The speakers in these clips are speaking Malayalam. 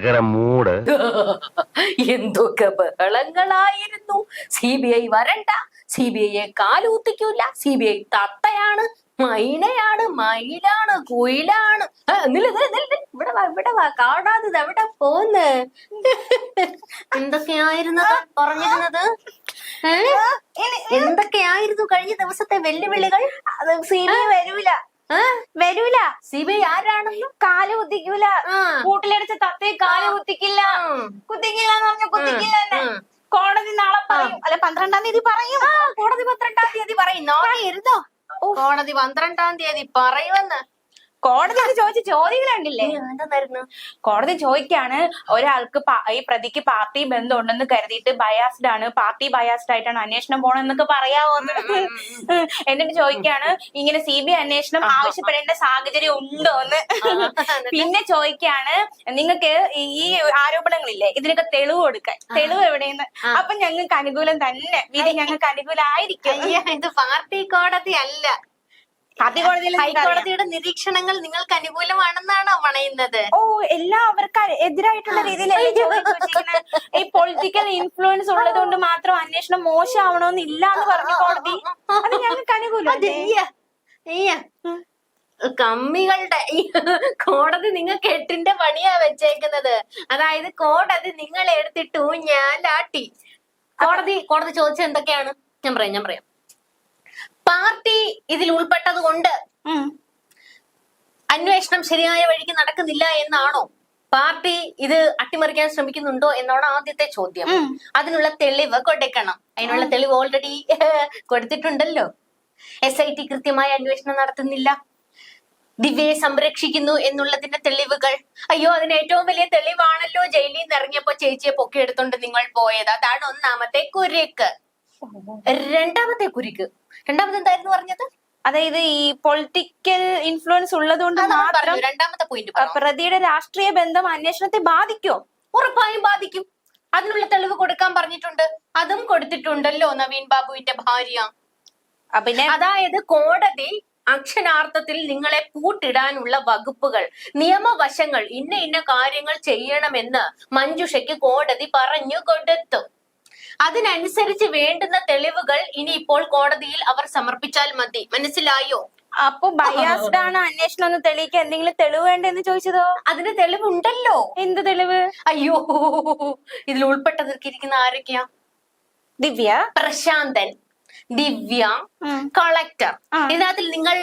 കിടക്കണ മൂട്. എന്തൊക്കെ ബഹളങ്ങളായിരുന്നു. സി ബി ഐ വരണ്ട. സി ബി ഐയെ കാലൂത്തിക്കൂല. സി ബി ഐ തത്തയാണ് മൈനയാണ് മയിലാണ് കുയിലാണ്. ഇവിടെ വാ ഇവിടെ വാ. കാണാതെ ഇത് എവിടെ പോന്ന്? എന്തൊക്കെയായിരുന്നു പറഞ്ഞിരുന്നത്? എന്തൊക്കെയായിരുന്നു കഴിഞ്ഞ ദിവസത്തെ വെല്ലുവിളികൾ? അത് സി ബി ഐ വരൂല. വരൂല. സി ബി ആരാണെന്ന് കാൽ കുത്തിക്കൂല. കൂട്ടിലടിച്ച തത്തയെ കാൽ കുത്തിക്കില്ല. കുത്തിക്കില്ല എന്ന് പറഞ്ഞ കുത്തിക്കില്ല. കോടതി നാളെ പറയും. അല്ല പന്ത്രണ്ടാം തീയതി പറയും. കോടതി പന്ത്രണ്ടാം തീയതി പറയും. നോക്കിയിരുന്നോ കോടതി പന്ത്രണ്ടാം തീയതി പറയുമെന്ന്. കോടതി ചോദിച്ച ചോദ്യങ്ങളുണ്ടല്ലേ കോടതി ചോദിക്കാണ് ഒരാൾക്ക് ഈ പ്രതിക്ക് പാർട്ടി ബന്ധം ഉണ്ടെന്ന് കരുതിയിട്ട് ബയാസ്ഡ് ആണ് പാർട്ടി ബയാസ്ഡ് ആയിട്ടാണ് അന്വേഷണം പോണെന്നൊക്കെ പറയാവോ? എന്നിട്ട് ചോദിക്കാണ് ഇങ്ങനെ സി ബി ഐ അന്വേഷണം ആവശ്യപ്പെടേണ്ട സാഹചര്യം ഉണ്ടോ എന്ന്? പിന്നെ ചോദിക്കാണ് നിങ്ങൾക്ക് ഈ- ആരോപണങ്ങളില്ലേ ഇതിനൊക്കെ തെളിവ് കൊടുക്കാൻ. തെളിവ് എവിടെയെന്ന്? അപ്പൊ ഞങ്ങൾക്ക് അനുകൂലം തന്നെ. വിധി ഞങ്ങൾക്ക് അനുകൂലമായിരിക്കും ഇത് പാർട്ടി കോടതി അല്ല. ഹൈക്കോടതിയുടെ നിരീക്ഷണങ്ങൾ നിങ്ങൾക്ക് അനുകൂലമാണെന്നാണോ പണയുന്നത് ഓ എല്ലാം അവർക്ക് എതിരായിട്ടുള്ള രീതിയിൽ ഈ പൊളിറ്റിക്കൽ ഇൻഫ്ലുവൻസ് ഉള്ളത് കൊണ്ട് മാത്രം അന്വേഷണം മോശമാവണമെന്നില്ല എന്ന് പറഞ്ഞു കോടതി. അത് ഞങ്ങൾക്ക് അനുകൂലം കമ്മികളുടെ കോടതി നിങ്ങൾക്ക് എട്ടിന്റെ പണിയാ വെച്ചേക്കുന്നത്. അതായത് കോടതി നിങ്ങൾ ഞാൻ ഊഞ്ഞാലാട്ടി. കോടതി കോടതി ചോദിച്ചത് എന്തൊക്കെയാണ്? ഞാൻ പറയാം ഞാൻ പറയാം. പാർട്ടി ഇതിൽ ഉൾപ്പെട്ടത് കൊണ്ട് അന്വേഷണം ശരിയായ വഴിക്ക് നടക്കുന്നില്ല എന്നാണോ? പാർട്ടി ഇത് അട്ടിമറിക്കാൻ ശ്രമിക്കുന്നുണ്ടോ എന്നാണ് ആദ്യത്തെ ചോദ്യം. അതിനുള്ള തെളിവ് കൊടുക്കണം. അതിനുള്ള തെളിവ് ഓൾറെഡി കൊടുത്തിട്ടുണ്ടല്ലോ. എസ് ഐ ടി കൃത്യമായ അന്വേഷണം നടത്തുന്നില്ല. ദിവ്യയെ സംരക്ഷിക്കുന്നു എന്നുള്ളതിന്റെ തെളിവുകൾ. അയ്യോ അതിന് ഏറ്റവും വലിയ തെളിവാണല്ലോ ജയിലിൽ നിന്ന് ഇറങ്ങിയപ്പോ ചേച്ചിയെ പൊക്കിയെടുത്തോണ്ട് നിങ്ങൾ പോയത്. അതാണ് ഒന്നാമത്തെ കുരുക്ക്. രണ്ടാമത്തെ കുരുക്ക്. രണ്ടാമത് എന്തായിരുന്നു പറഞ്ഞത്? അതായത് ഈ പൊളിറ്റിക്കൽ ഇൻഫ്ലുവൻസ് ഉള്ളതുകൊണ്ട് മാത്രം രണ്ടാമത്തെ പോയിന്റ് പ്രതിയുടെ രാഷ്ട്രീയ ബന്ധം അന്വേഷണത്തെ ബാധിക്കോ? ഉറപ്പായും ബാധിക്കും. അതിനുള്ള തെളിവ് കൊടുക്കാൻ പറഞ്ഞിട്ടുണ്ട്. അതും കൊടുത്തിട്ടുണ്ടല്ലോ നവീൻ ബാബുവിന്റെ ഭാര്യ. പിന്നെ അതായത് കോടതി അക്ഷരാർത്ഥത്തിൽ നിങ്ങളെ പൂട്ടിടാനുള്ള വകുപ്പുകൾ നിയമവശങ്ങൾ ഇന്ന ഇന്ന കാര്യങ്ങൾ ചെയ്യണമെന്ന് മഞ്ജുഷയ്ക്ക് കോടതി പറഞ്ഞു കൊടുത്തു. അതിനനുസരിച്ച് വേണ്ടുന്ന തെളിവുകൾ ഇനി ഇപ്പോൾ കോടതിയിൽ അവർ സമർപ്പിച്ചാൽ മതി. മനസ്സിലായോ? അപ്പൊ ബയാസ്ഡ് ആണ് അന്വേഷണം ഒന്ന് തെളിയിക്കാൻ എന്തെങ്കിലും തെളിവ് വേണ്ടെന്ന് ചോദിച്ചതോ? അതിന് തെളിവുണ്ടല്ലോ. എന്ത് തെളിവ്? അയ്യോ ഇതിൽ ഉൾപ്പെട്ടതിരിക്കുന്ന ആരൊക്കെയാ? ദിവ്യ. പ്രശാന്തൻ ദിവ്യ കളക്ടർ. ഇതിനകത്തിൽ നിങ്ങൾ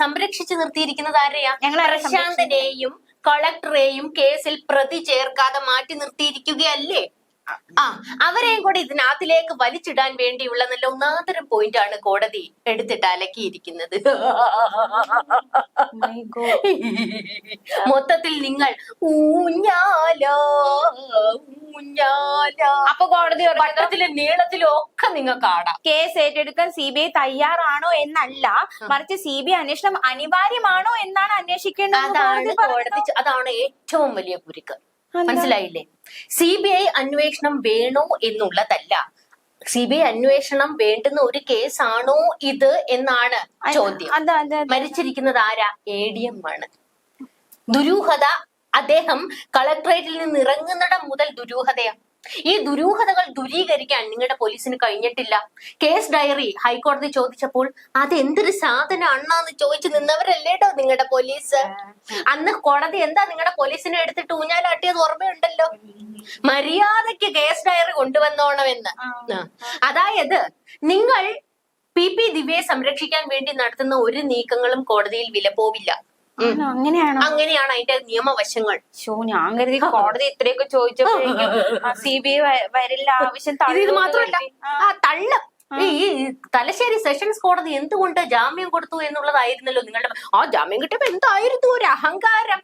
സംരക്ഷിച്ചു നിർത്തിയിരിക്കുന്നത് ആരെയാ? ഞങ്ങൾ ആരെയാ പ്രശാന്തനെയും കളക്ടറെയും കേസിൽ പ്രതി ചേർക്കാതെ മാറ്റി നിർത്തിയിരിക്കുകയല്ലേ? ആ അവരെയും കൂടി ഇതിനകത്തിലേക്ക് വലിച്ചിടാൻ വേണ്ടിയുള്ള നല്ല ഒന്നാന്തരം പോയിന്റ് ആണ് കോടതി എടുത്തിട്ട് അലക്കിയിരിക്കുന്നത്. മൊത്തത്തിൽ നിങ്ങൾ ഊഞ്ഞാലോ ഊഞ്ഞാല. അപ്പൊ കോടതി പറഞ്ഞത് വട്ടത്തിലും നീളത്തിലും ഒക്കെ നിങ്ങൾക്ക് ആടാം കേസ് ഏറ്റെടുക്കാൻ സി ബി ഐ തയ്യാറാണോ എന്നല്ല മറിച്ച് സി ബി ഐ അന്വേഷണം അനിവാര്യമാണോ എന്നാണ് അന്വേഷിക്കേണ്ടത് അതാണ് കോടതി അതാണ് ഏറ്റവും വലിയ കുരുക്ക്. മനസ്സിലായില്ലേ? സി ബി ഐ അന്വേഷണം വേണോ എന്നുള്ളതല്ല. സി ബി ഐ അന്വേഷണം വേണ്ടുന്ന ഒരു കേസാണോ ഇത് എന്നാണ് ചോദ്യം. മരിച്ചിരിക്കുന്നത് ആരാ? എ ഡി എം ആണ്. ദുരൂഹത അദ്ദേഹം കളക്ടറേറ്റിൽ നിന്ന് ഇറങ്ങുന്നിടം മുതൽ ദുരൂഹതയാ ഈ ദുരൂഹതകൾ ദുരീകരിക്കാൻ നിങ്ങളുടെ പോലീസിന് കഴിഞ്ഞിട്ടില്ല. കേസ് ഡയറി ഹൈക്കോടതി ചോദിച്ചപ്പോൾ അത് എന്തൊരു സാധനം അണ്ണാന്ന് ചോദിച്ചു നിന്നവരല്ലേട്ടോ നിങ്ങളുടെ പോലീസ്? അന്ന് കോടതി എന്താ നിങ്ങളുടെ പോലീസിനെ എടുത്തിട്ട് ഊഞ്ഞാലാട്ടിയത് ഓർമ്മയുണ്ടല്ലോ? മര്യാദയ്ക്ക് കേസ് ഡയറി കൊണ്ടുവന്നോണമെന്ന്. അതായത് നിങ്ങൾ പി പി ദിവ്യയെ സംരക്ഷിക്കാൻ വേണ്ടി നടത്തുന്ന ഒരു നീക്കങ്ങളും കോടതിയിൽ വില പോവില്ല ആണോ? അങ്ങനെയാണോ? അങ്ങനെയാണ് അതിന്റെ നിയമവശങ്ങൾ. ഷോ ഞാൻ കരുതി കോടതി ഇത്രയൊക്കെ ചോദിച്ചപ്പോഴേക്കും സി ബി ഐ വരില്ല ആവശ്യം ഇത് മാത്രമല്ല. ആ തള്ള. ഈ ഈ തലശ്ശേരി സെഷൻസ് കോടതി എന്തുകൊണ്ട് ജാമ്യം കൊടുത്തു എന്നുള്ളതായിരുന്നല്ലോ നിങ്ങളുടെ ആ ജാമ്യം കിട്ടിയപ്പോ എന്തായിരുന്നു ഒരു അഹങ്കാരം?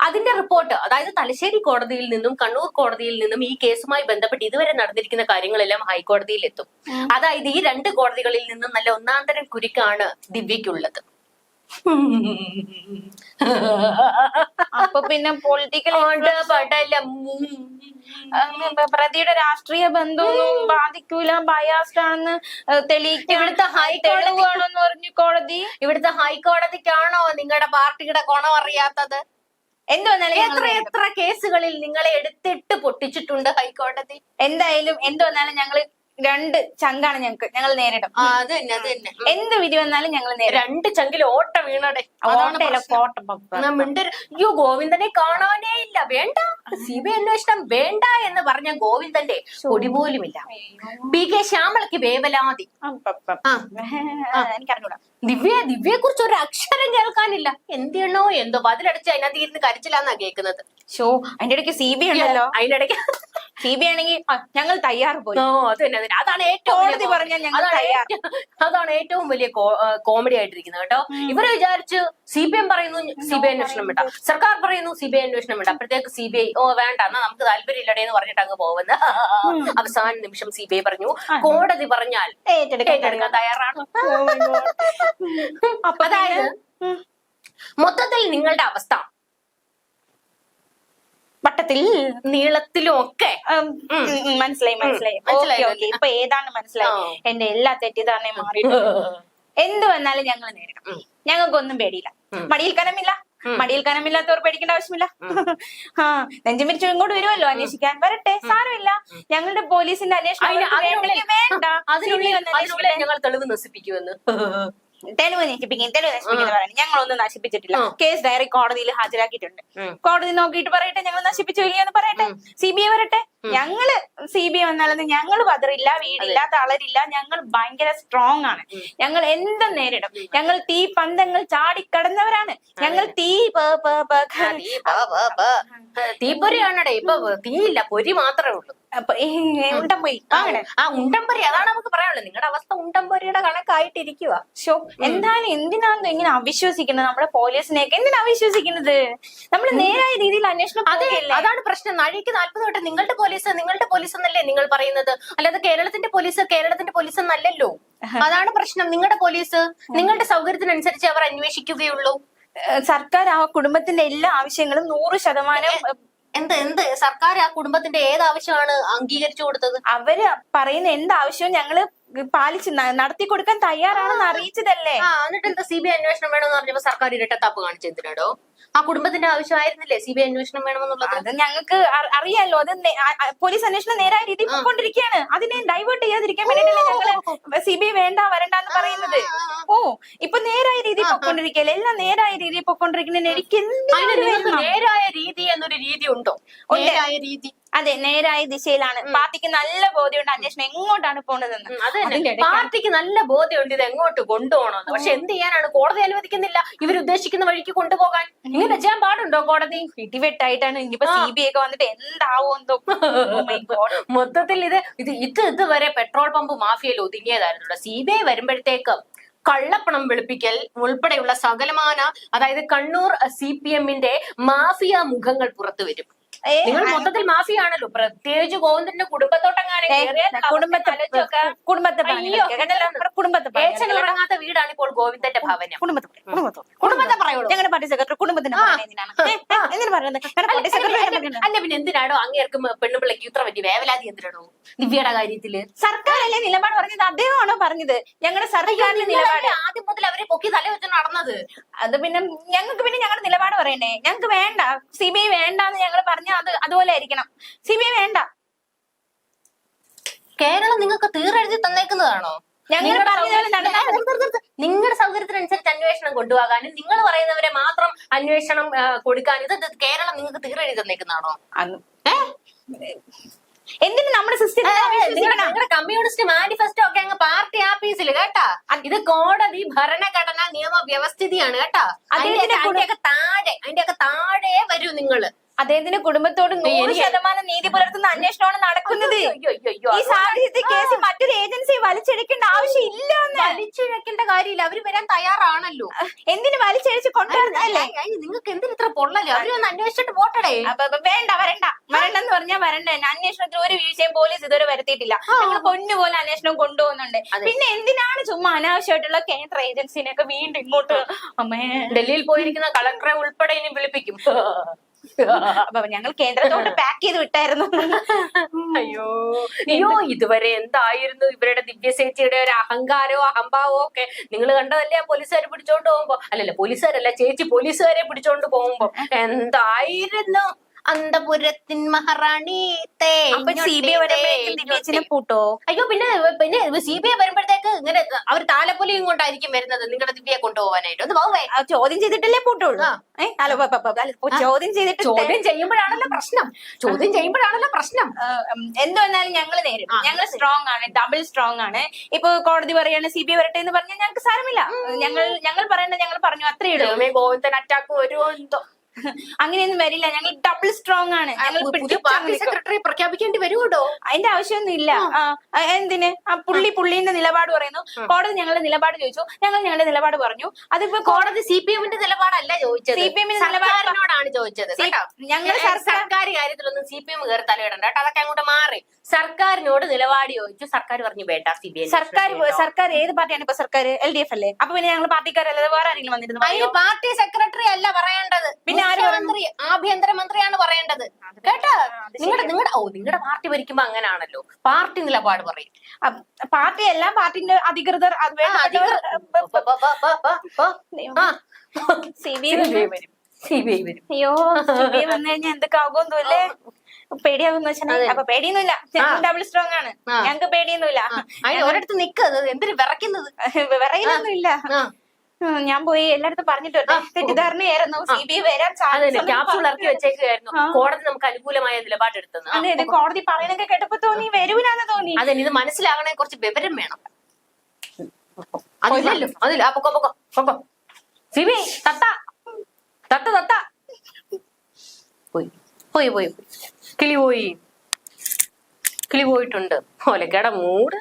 അതിന്റെ റിപ്പോർട്ട് അതായത് തലശ്ശേരി കോടതിയിൽ നിന്നും കണ്ണൂർ കോടതിയിൽ നിന്നും ഈ കേസുമായി ബന്ധപ്പെട്ട് ഇതുവരെ നടന്നിരിക്കുന്ന കാര്യങ്ങളെല്ലാം ഹൈക്കോടതിയിൽ എത്തും. അതായത് ഈ രണ്ട് കോടതികളിൽ നിന്നും നല്ല ഒന്നാന്തരം കുരുക്കാണ് ദിവ്യക്കുള്ളത് അപ്പൊ പിന്നെ പൊളിറ്റിക്കൽ പാട്ടല്ല പ്രതിയുടെ രാഷ്ട്രീയ ബന്ധമൊന്നും ബാധിക്കൂല. ബയാസ്ഡ് ആണെന്ന് ഏഹ്, തെളിയിക്കാൻ ഇവിടുത്തെ ഹൈക്കോടതിയാണോന്ന് പറഞ്ഞു കോടതി. ഇവിടുത്തെ ഹൈക്കോടതിക്കാണോ നിങ്ങളുടെ പാർട്ടിയുടെ ഗുണം അറിയാത്തത്? എന്തോന്നാലും എത്ര എത്ര കേസുകളിൽ നിങ്ങളെ എടുത്തിട്ട് പൊട്ടിച്ചിട്ടുണ്ട് ഹൈക്കോടതി? എന്തായാലും എന്തോന്നാലും ഞങ്ങൾ രണ്ട് ചങ്കാണ് ഞങ്ങൾക്ക് ഞങ്ങൾ നേരിടും. അത് തന്നെ അത് തന്നെ എന്ത് വിധി വന്നാലും ഞങ്ങൾ നേരിടും. രണ്ട് ചങ്കിൽ ഓട്ട വീണടെ. ഓട്ടയില്ല. കോട്ട. അയ്യോ ഗോവിന്ദനെ കാണാനേ ഇല്ല. വേണ്ട. സി ബി അന്വേഷണം വേണ്ട എന്ന് പറഞ്ഞ ഗോവിന്ദന്റെ പൊടി പോലുമില്ല. പി കെ ശ്യാമളക്ക് വേവലാതി. എനിക്കറിഞ്ഞൂടാ. ദിവ്യ ദിവ്യയെ കുറിച്ച് ഒരു അക്ഷരം കേൾക്കാനില്ല. എന്തിയണോ എന്തോ അതിലടച്ച് അതിനകത്ത് ഇരുന്ന് കരച്ചിലാന്നാ കേൾക്കുന്നത്. ഷോ അതിന്റെ ഇടയ്ക്ക് സി ബി ഉണ്ടല്ലോ. അതിന്റെ ഇടയ്ക്ക് സി ബി ആണെങ്കിൽ ഞങ്ങൾ തയ്യാറ് പോയി. ഓ അത് തന്നെ അത് തന്നെ. അതാണ് ഏറ്റവും. പറഞ്ഞാൽ ഞങ്ങൾ അതാണ്. ഏറ്റവും- വലിയ കോമഡി ആയിട്ടിരിക്കുന്നത് കേട്ടോ. ഇവരെ വിചാരിച്ച് സി ബി എം പറയുന്നു സി ബി ഐ അന്വേഷണം വേണ്ട സർക്കാർ പറയുന്നു സി ബി ഐ അന്വേഷണം വേണ്ട അപ്പോഴത്തേക്ക് സി ബി ഐ ഓ വേണ്ട എന്നാ നമുക്ക് താല്പര്യമില്ലടേ എന്ന് പറഞ്ഞിട്ട് അങ്ങ് പോകുന്ന. അവസാന നിമിഷം സി ബി ഐ പറഞ്ഞു കോടതി പറഞ്ഞാൽ ഏറ്റെടുക്കാൻ തയ്യാറാണ്. Oh അതായത് മൊത്തത്തിൽ നിങ്ങളുടെ അവസ്ഥ വട്ടത്തിൽ നീളത്തിലും ഒക്കെ മനസ്സിലായി മനസ്സിലായി. ഓക്കെ മനസ്സിലായി, ഓക്കെ ഇപ്പൊ ഏതാണ് മനസ്സിലായി. എന്റെ എല്ലാ തെറ്റിദ്ധാരണയും മാറിയിട്ടുണ്ട്. എന്ത് വന്നാലും ഞങ്ങൾ നേരിടും. ഞങ്ങൾക്കൊന്നും പേടിയില്ല. മടിയിൽ കനമില്ല. മടിയിൽ കനമില്ലാത്തവർ പേടിക്കേണ്ട ആവശ്യമില്ല. ആ നെഞ്ചു മിരിച്ചു ഇങ്ങോട്ട് വരുമല്ലോ അന്വേഷിക്കാൻ വരട്ടെ. സാരമില്ല. ഞങ്ങളുടെ പോലീസിന്റെ അന്വേഷണം വേണ്ട. അതിനുള്ളിൽ. ഞങ്ങൾ തെളിവ് നശിപ്പിക്കുമെന്ന്. തെളിവ് നശിപ്പിക്കും തെളിവ് നശിപ്പിക്കുന്ന പറയുന്നത് ഞങ്ങളൊന്നും നശിപ്പിച്ചിട്ടില്ല. കേസ് ഡയറി കോടതിയിൽ ഹാജരാക്കിയിട്ടുണ്ട്. കോടതി നോക്കിയിട്ട് പറയട്ടെ ഞങ്ങൾ നശിപ്പിച്ചു ഇല്ലയെന്ന് പറയട്ടെ. സി ബി ഐ വരട്ടെ. ഞങ്ങൾ സി ബി ഐ വന്നാലൊന്നും ഞങ്ങൾ പതറില്ല വീടില്ല തളരില്ല ഞങ്ങൾ ഭയങ്കര സ്ട്രോങ് ആണ്. ഞങ്ങൾ എന്തും നേരിടും. ഞങ്ങൾ തീ പന്തങ്ങൾ ചാടിക്കടന്നവരാണ് ഞങ്ങൾ തീ. തീപ്പൊരിയാണടേ ഇപ്പൊ തീയില്ല പൊരി മാത്രമേ ഉള്ളൂ. ഉണ്ടംപൊരി ആ ഉണ്ടംപൊരി അതാണ് നമുക്ക് പറയാനുള്ളത്. നിങ്ങളുടെ അവസ്ഥ ഉണ്ടംപൊരിയുടെ കണക്കായിട്ടിരിക്കുക ഷോ എന്താണ് എന്തിനാണ് ഇങ്ങനെ അവിശ്വസിക്കുന്നത് നമ്മുടെ പോലീസിനെയൊക്കെ? എന്തിനാ അവിശ്വസിക്കുന്നത്? നമ്മൾ നേരായ രീതിയിൽ അന്വേഷണം അതെ അതാണ് പ്രശ്നം. നഴിക്ക് നാല്പത് തൊട്ട് നിങ്ങളുടെ പോലീസ് നിങ്ങളുടെ പോലീസ് എന്നല്ലേ നിങ്ങൾ പറയുന്നത്? അല്ലാതെ കേരളത്തിന്റെ പോലീസ് കേരളത്തിന്റെ പോലീസ് എന്നല്ലല്ലോ. അതാണ് പ്രശ്നം. നിങ്ങളുടെ പോലീസ് നിങ്ങളുടെ സൗകര്യത്തിനനുസരിച്ച് അവർ അന്വേഷിക്കുകയുള്ളൂ. സർക്കാർ ആ കുടുംബത്തിന്റെ എല്ലാ ആവശ്യങ്ങളും നൂറ് ശതമാനം എന്ത് എന്ത്? സർക്കാർ ആ കുടുംബത്തിന്റെ ഏത് ആവശ്യമാണ് അംഗീകരിച്ചു കൊടുത്തത്? അവർ പറയുന്ന എന്ത് ആവശ്യവും ഞങ്ങൾ പാലിച്ച് നടത്തി കൊടുക്കാൻ തയ്യാറാണെന്ന് അറിയിച്ചതല്ലേ? എന്നിട്ട് എന്താ സി ബി ഐ അന്വേഷണം വേണമെന്ന് പറഞ്ഞപ്പോ സർക്കാർ ഇരട്ടത്താപ്പ് കാണിച്ചു എന്തിനാടോ ആ കുടുംബത്തിന്റെ ആവശ്യമായിരുന്നില്ലേ സി ബി ഐ അന്വേഷണം വേണമെന്നുള്ളത്? അത് ഞങ്ങൾക്ക് അറിയാലോ അത് പോലീസ് അന്വേഷണം നേരായ രീതിയിൽ പോയിക്കൊണ്ടിരിക്കുകയാണ്. അതിനെ ഡൈവേർട്ട് ചെയ്യാതിരിക്കാൻ വേണ്ടിയിട്ടല്ലേ ഞങ്ങൾ സി ബി ഐ വേണ്ട വരണ്ട എന്ന് പറയുന്നത്. ഓ ഇപ്പൊ നേരായ രീതിയിൽ പൊക്കൊണ്ടിരിക്കല്ലേ എല്ലാം നേരായ രീതിയിൽ പൊക്കൊണ്ടിരിക്കുന്നതിന് എനിക്ക്? നേരായ രീതി എന്നൊരു രീതി ഉണ്ടോ. നേരായ രീതി. അതെ നേരായ ദിശയിലാണ്. പാർട്ടിക്ക് നല്ല ബോധ്യമുണ്ട്. അന്വേഷണം എങ്ങോട്ടാണ് പോണതെന്ന്. അത് തന്നെ പാർട്ടിക്ക് നല്ല ബോധ്യമുണ്ട് ഇത് എങ്ങോട്ട് കൊണ്ടുപോകണമെന്ന്. പക്ഷെ എന്ത് ചെയ്യാനാണ്? കോടതി അനുവദിക്കുന്നില്ല. ഇവരുദ്ദേശിക്കുന്ന വഴിക്ക് കൊണ്ടുപോകാൻ. ഇങ്ങനെ ചെയ്യാൻ പാടുണ്ടോ കോടതി? ഇടിവെട്ടായിട്ടാണ് ഇനിയിപ്പോ സി ബി ഒക്കെ വന്നിട്ട് എന്താവോ എന്തോ? Oh. മൊത്തത്തിൽ ഇത് ഇത് ഇത് ഇതുവരെ പെട്രോൾ പമ്പ് മാഫിയയിൽ ഒതുങ്ങിയതായിരുന്നു സി ബി ഐ വരുമ്പോഴത്തേക്ക് കള്ളപ്പണം വെളുപ്പിക്കൽ ഉൾപ്പെടെയുള്ള സകലമാന അതായത് കണ്ണൂർ സി പി എമ്മിന്റെ മാഫിയ മുഖങ്ങൾ പുറത്തു വരും നിങ്ങൾ മൊത്തത്തിൽ മാഫിയാണല്ലോ. പ്രത്യേകിച്ച് ഗോവിന്ദന്റെ കുടുംബത്തോട്ടങ്ങാനും കുടുംബത്തെ. കുടുംബത്തെ വീടാണ് ഇപ്പോൾ ഗോവിന്ദന്റെ ഭവനം. കുടുംബത്തെ കുടുംബത്തെ പറയുള്ളൂ. ഞങ്ങളുടെ പാർട്ടി സെക്രട്ടറി? കുടുംബത്തിന്റെ അല്ല പിന്നെ എന്തിനാണോ അങ്ങേർക്കും പെണ്ണുപിള്ളക്ക് ഇത്ര വലിയ വേവലാതി എന്തിനാണോ ദിവ്യയുടെ കാര്യത്തിൽ? സർക്കാരല്ലേ നിലപാട് പറഞ്ഞത്? അദ്ദേഹമാണോ പറഞ്ഞത്? ഞങ്ങളുടെ സർക്കാരിന്റെ നിലപാട്. അവരെ പൊക്കി തല വെച്ച് നടന്നത്. അത് പിന്നെ ഞങ്ങൾക്ക് പിന്നെ ഞങ്ങളുടെ നിലപാട് പറയണ്ടേ? ഞങ്ങൾക്ക് വേണ്ട. സി ബി ഐ വേണ്ടാന്ന് ഞങ്ങൾ പറഞ്ഞ അത് അതുപോലെ ആയിരിക്കണം. സി ബി ഐ വേണ്ട. കേരളം നിങ്ങൾക്ക് തീരെഴുതി തന്നേക്കുന്നതാണോ? ഞങ്ങൾ നിങ്ങളുടെ. സൗകര്യത്തിനനുസരിച്ച് അന്വേഷണം കൊണ്ടുപോകാനും നിങ്ങൾ പറയുന്നവരെ മാത്രം അന്വേഷണം കൊടുക്കാനും ഇത് കേരളം നിങ്ങൾക്ക് തീരെഴുതി തന്നേക്കുന്നതാണോ? അന്ന് എന്തിനു നമ്മുടെ സിസ്റ്റം കമ്മ്യൂണിസ്റ്റ് മാനിഫെസ്റ്റോ ഒക്കെ അങ്ങ് പാർട്ടി ആപ്പീസിൽ കേട്ടാ? ഇത് കോടതി ഭരണഘടന നിയമ വ്യവസ്ഥിതിയാണ് കേട്ടാ അതിന്റെ ഒക്കെ താഴെ അതിന്റെ ഒക്കെ താഴെ വരൂ നിങ്ങൾ. അദ്ദേഹത്തിന്റെ കുടുംബത്തോട് നൂറ് ശതമാനം നീതി പുലർത്തുന്ന അന്വേഷണമാണ് നടക്കുന്നത്. ഈ സാഹചര്യത്തിൽ കേസ് മറ്റൊരു ഏജൻസി വലിച്ചെടുക്കേണ്ട ആവശ്യമില്ല വലിച്ചിഴക്കേണ്ട കാര്യമില്ല. അവർ വരാൻ തയ്യാറാണല്ലോ. എന്തിനു വലിച്ചഴിച്ച് കൊണ്ടുവരുന്നല്ലേ നിങ്ങൾക്ക് എന്തിനു ഇത്ര പൊള്ളല്ലോ അവർ ഒന്ന് അന്വേഷിച്ചിട്ട് പോട്ടടേ. അപ്പൊ അപ്പൊ വേണ്ട വരണ്ട. വരണ്ടെന്ന് പറഞ്ഞാൽ വരണ്ട. അന്വേഷണത്തിൽ ഒരു വീഴ്ചയും പോലീസ് ഇതുവരെ വരുത്തിയിട്ടില്ല. ഞങ്ങൾ പൊന്നുപോലെ അന്വേഷണം കൊണ്ടുപോകുന്നുണ്ട്. പിന്നെ എന്തിനാണ് ചുമ്മാ അനാവശ്യമായിട്ടുള്ള കേന്ദ്ര ഏജൻസിനെയൊക്കെ വീണ്ടും ഇങ്ങോട്ട്? അമ്മേ. ഡൽഹിയിൽ പോയിരിക്കുന്ന കളക്ടറെ ഉൾപ്പെടെ ഇനി വിളിപ്പിക്കും. അപ്പൊ ഞങ്ങൾ കേന്ദ്രത്തോട്ട് പാക്ക് ചെയ്ത് വിട്ടായിരുന്നു. അയ്യോ. അയ്യോ ഇതുവരെ എന്തായിരുന്നു ഇവരുടെ ദിവ്യസേച്ചിയുടെ ഒരു അഹങ്കാരവും അഹംഭാവവും ഒക്കെ? നിങ്ങൾ കണ്ടതല്ലേ ആ പോലീസുകാർ പിടിച്ചോണ്ട് പോകുമ്പോ? അല്ലല്ല പോലീസുകാരല്ല ചേച്ചി പോലീസുകാരെ പിടിച്ചോണ്ട് പോകുമ്പോ? എന്തായിരുന്നു? അന്തപുരത്തിൻ മഹാറാണി പൂട്ടോ? അയ്യോ പിന്നെ പിന്നെ സി ബി ഐ വരുമ്പോഴത്തേക്ക് ഇങ്ങനെ അവർ താലപ്പൊലിയും കൊണ്ടായിരിക്കും വരുന്നത്. നിങ്ങളുടെ ദിവ്യയെ കൊണ്ടുപോകാനായിട്ട്. ഒന്ന് പോവേ. ചോദ്യം ചെയ്തിട്ടല്ലേ പൂട്ടുള്ളൂ? ചോദ്യം ചെയ്തിട്ട് ചോദ്യം ചെയ്യുമ്പോഴാണല്ലോ പ്രശ്നം. ചോദ്യം ചെയ്യുമ്പോഴാണല്ലോ പ്രശ്നം. ഉം, ഞങ്ങൾ നേരിടും ഞങ്ങൾ സ്ട്രോങ് ആണ് ഡബിൾ സ്ട്രോങ് ആണ്. ഇപ്പൊ കോടതി പറയാണ് സി ബി ഐ വരട്ടെ എന്ന് പറഞ്ഞാൽ ഞങ്ങൾക്ക് സാരമില്ല. ഞങ്ങൾ ഞങ്ങൾ പറയേണ്ടത് ഞങ്ങൾ പറഞ്ഞു അത്രേ ഉള്ളൂ. ഗോവിന്ദൻ അറ്റാക്ക് വരുമോ എന്തോ? അങ്ങനെയൊന്നും വരില്ല. ഞങ്ങൾ ഡബിൾ സ്ട്രോങ് ആണ്. പാർട്ടി സെക്രട്ടറി പ്രഖ്യാപിക്കേണ്ടി വരുമോ അതിന്റെ ആവശ്യമൊന്നും ഇല്ല. എന്തിന്? ആ പുള്ളി പുള്ളിന്റെ നിലപാട് പറയുന്നു. കോടതി ഞങ്ങളുടെ നിലപാട് ചോദിച്ചു. ഞങ്ങൾ ഞങ്ങളുടെ നിലപാട് പറഞ്ഞു. അതിപ്പോ കോടതി സി പി എമ്മിന്റെ നിലപാടല്ല ചോദിച്ചത്. സി പി എമ്മിന്റെ നിലപാടിനോടാണ് ചോദിച്ചത്. ഞങ്ങൾ സർക്കാർ കാര്യത്തിലൊന്നും സി പി എം കയറി തലയിടണ്ട. കേട്ടോ? അതൊക്കെ അങ്ങോട്ട് മാറി. സർക്കാരിനോട് നിലപാട് ചോദിച്ചു. സർക്കാർ പറഞ്ഞു വേണ്ട സി ബി ഐ സർക്കാർ സർക്കാർ ഏത് പാർട്ടിയാണ് ഇപ്പൊ സർക്കാർ എൽ ഡി എഫ് അല്ലേ? അപ്പൊ പിന്നെ ഞങ്ങൾ പാർട്ടിക്കാരല്ലാതെ വേറെ ആരെങ്കിലും വന്നിരുന്നു? പാർട്ടി സെക്രട്ടറി അല്ല പിന്നെ മുഖ്യമന്ത്രി ആഭ്യന്തരമന്ത്രിയാണ് പറയേണ്ടത്. കേട്ടോ? നിങ്ങളുടെ നിങ്ങളുടെ ഓ നിങ്ങളുടെ പാർട്ടി ഭരിക്കുമ്പോ അങ്ങനാണല്ലോ. പാർട്ടി നിലപാട് പറയും. പാർട്ടി അല്ല പാർട്ടിന്റെ അധികൃതർ ബ-. സി ബി CBI വരും. വരും. അയ്യോ സി ബി ഐ വന്നു കഴിഞ്ഞാൽ എന്തൊക്കെ ആകുമെന്നല്ലേ പേടിയാകുന്ന വെച്ചാൽ അപ്പൊ പേടിയൊന്നുമില്ല. ഡബിൾ സ്ട്രോങ് ആണ്. ഞങ്ങൾക്ക് പേടിയൊന്നുമില്ല. ഒരിടത്ത് നിക്കുന്നത് എന്തിനു വിറയ്ക്കുന്നത്? വിറയിലൊന്നുമില്ല. ഞാൻ പോയി എല്ലായിടത്തും പറഞ്ഞിട്ട്. തെറ്റിദ്ധാരണയായിരുന്നു. സി ബി ഐ വരാൻ ക്യാപ്സൂൾ ഇറക്കി വെച്ചേക്കായിരുന്നു കോടതി നമുക്ക് അനുകൂലമായ നിലപാട് എടുത്തത് അതെ അതെ കോടതി പറയുന്നൊക്കെ കേട്ടപ്പോ തോന്നി വരൂലാന്ന് തോന്നി. അതെ ഇത് മനസ്സിലാകണേ കുറച്ച് വിവരം വേണം. അതില്ലല്ലോ. അതില്ല. പൊക്കോ പൊക്കോ പൊക്കോ. പൊക്കോ സിബി തത്ത. തത്ത തത്ത. പോയി. പോയി പോയി. പോയി. കിളി പോയി. കിളി പോയിട്ടുണ്ട്. ഒലക്കയുടെ മൂട്.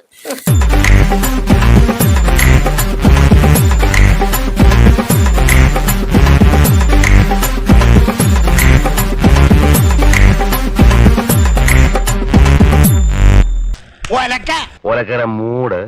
ഒലക്കര മൂട്